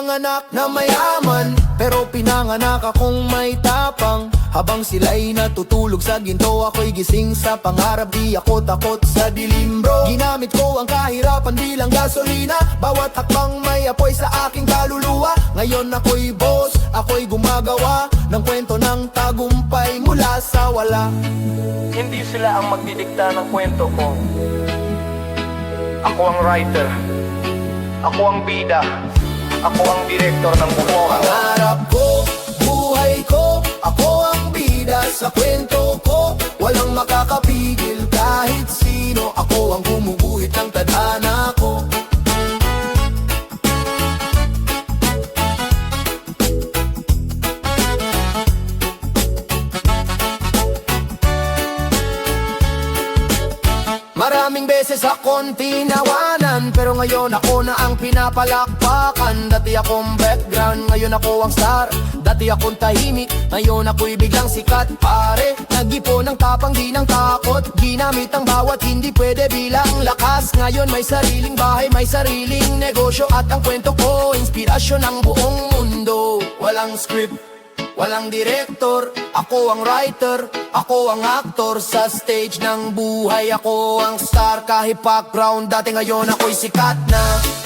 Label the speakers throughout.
Speaker 1: pinanganak na mayaman Pero pinanganak akong may tapang Habang sila'y natutulog sa ginto Ako'y gising sa pangarap Di ako takot sa dilim bro Ginamit ko ang kahirapan bilang gasolina Bawat hakbang may apoy sa aking kaluluwa Ngayon ako'y boss, ako'y gumagawa Ng kwento ng tagumpay mula sa wala
Speaker 2: Hindi sila ang magdidikta ng kwento ko. Ako ang writer. Ako ang bida. Ako ang direktor ng buong
Speaker 1: Pangarap ko, buhay ko Ako ang bida sa kwento ko. Walang makakapigil kahit sino. Ako ang gumuguhit ng beses akong tinawanan Pero ngayon ako na ang pinapalakpakan. Dati akong background, ngayon ako ang star. Dati akong tahimik, ngayon ako'y biglang sikat Pare, nagipo ng tapang di ng takot. Ginamit ang bawat hindi pwede bilang lakas. Ngayon may sariling bahay, may sariling negosyo. At ang kwento ko, inspirasyon ng buong mundo. Walang script Walang direktor, ako ang writer Ako ang actor. Sa stage ng buhay Ako ang star. Kahit background Dati ngayon ako'y sikat na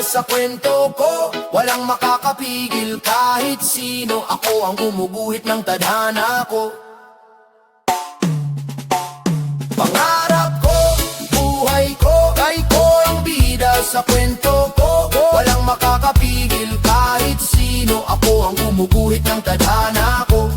Speaker 1: sa kwento ko. Walang makakapigil kahit sino. Ako ang gumuguhit ng tadhana ko. Pangarap ko, buhay ko Kay ko ang bida sa kwento ko. Walang makakapigil kahit sino. Ako ang gumuguhit ng tadhana ko